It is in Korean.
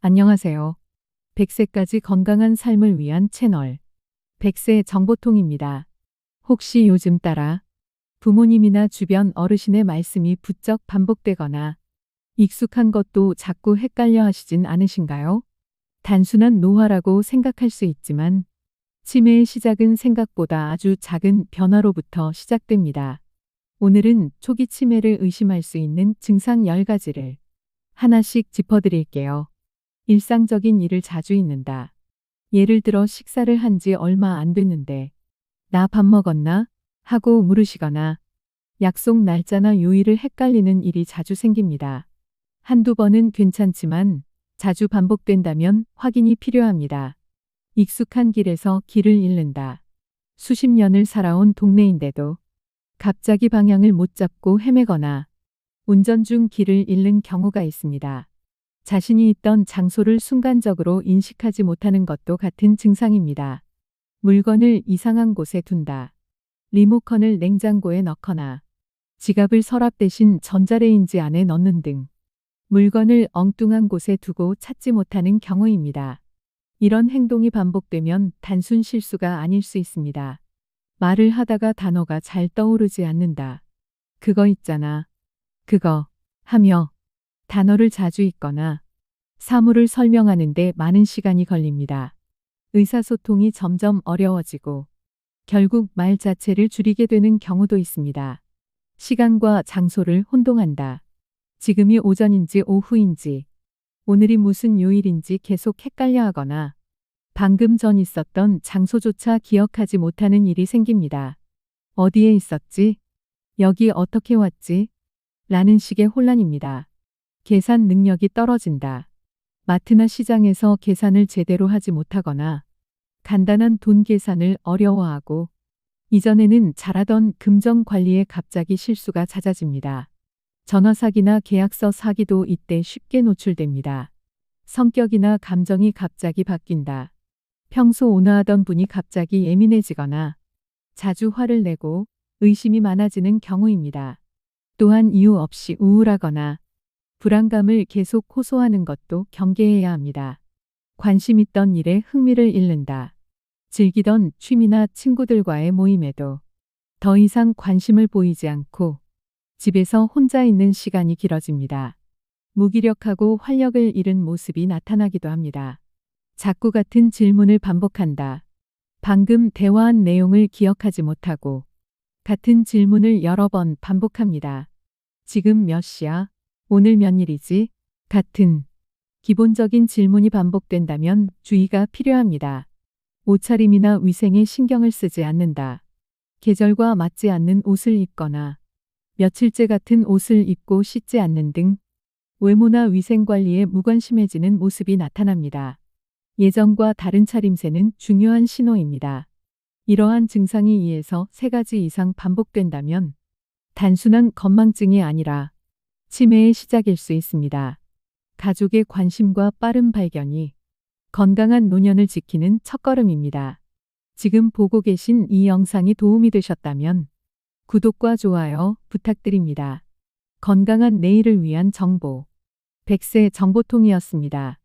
안녕하세요. 100세까지 건강한 삶을 위한 채널. 100세 정보통입니다. 혹시 요즘 따라 부모님이나 주변 어르신의 말씀이 부쩍 반복되거나 익숙한 것도 자꾸 헷갈려 하시진 않으신가요? 단순한 노화라고 생각할 수 있지만 치매의 시작은 생각보다 아주 작은 변화로부터 시작됩니다. 오늘은 초기 치매를 의심할 수 있는 증상 10가지를 하나씩 짚어드릴게요. 일상적인 일을 자주 잊는다. 예를 들어 식사를 한 지 얼마 안 됐는데 나 밥 먹었나? 하고 물으시거나 약속 날짜나 요일을 헷갈리는 일이 자주 생깁니다. 한두 번은 괜찮지만 자주 반복된다면 확인이 필요합니다. 익숙한 길에서 길을 잃는다. 수십 년을 살아온 동네인데도 갑자기 방향을 못 잡고 헤매거나 운전 중 길을 잃는 경우가 있습니다. 자신이 있던 장소를 순간적으로 인식하지 못하는 것도 같은 증상입니다. 물건을 이상한 곳에 둔다. 리모컨을 냉장고에 넣거나 지갑을 서랍 대신 전자레인지 안에 넣는 등 물건을 엉뚱한 곳에 두고 찾지 못하는 경우입니다. 이런 행동이 반복되면 단순 실수가 아닐 수 있습니다. 말을 하다가 단어가 잘 떠오르지 않는다. 그거 있잖아. 그거 하며 단어를 자주 읽거나 사물을 설명하는데 많은 시간이 걸립니다. 의사소통이 점점 어려워지고 결국 말 자체를 줄이게 되는 경우도 있습니다. 시간과 장소를 혼동한다. 지금이 오전인지 오후인지, 오늘이 무슨 요일인지 계속 헷갈려 하거나 방금 전 있었던 장소조차 기억하지 못하는 일이 생깁니다. 어디에 있었지? 여기 어떻게 왔지? 라는 식의 혼란입니다. 계산 능력이 떨어진다. 마트나 시장에서 계산을 제대로 하지 못하거나 간단한 돈 계산을 어려워하고 이전에는 잘하던 금전 관리에 갑자기 실수가 잦아집니다. 전화 사기나 계약서 사기도 이때 쉽게 노출됩니다. 성격이나 감정이 갑자기 바뀐다. 평소 온화하던 분이 갑자기 예민해지거나 자주 화를 내고 의심이 많아지는 경우입니다. 또한 이유 없이 우울하거나 불안감을 계속 호소하는 것도 경계해야 합니다. 관심 있던 일에 흥미를 잃는다. 즐기던 취미나 친구들과의 모임에도 더 이상 관심을 보이지 않고 집에서 혼자 있는 시간이 길어집니다. 무기력하고 활력을 잃은 모습이 나타나기도 합니다. 자꾸 같은 질문을 반복한다. 방금 대화한 내용을 기억하지 못하고 같은 질문을 여러 번 반복합니다. 지금 몇 시야? 오늘 몇 일이지? 같은 기본적인 질문이 반복된다면 주의가 필요합니다. 옷차림이나 위생에 신경을 쓰지 않는다. 계절과 맞지 않는 옷을 입거나 며칠째 같은 옷을 입고 씻지 않는 등 외모나 위생 관리에 무관심해지는 모습이 나타납니다. 예전과 다른 차림새는 중요한 신호입니다. 이러한 증상이 2에서 3가지 이상 반복된다면 단순한 건망증이 아니라 치매의 시작일 수 있습니다. 가족의 관심과 빠른 발견이 건강한 노년을 지키는 첫걸음입니다. 지금 보고 계신 이 영상이 도움이 되셨다면 구독과 좋아요 부탁드립니다. 건강한 내일을 위한 정보 100세 정보통이었습니다.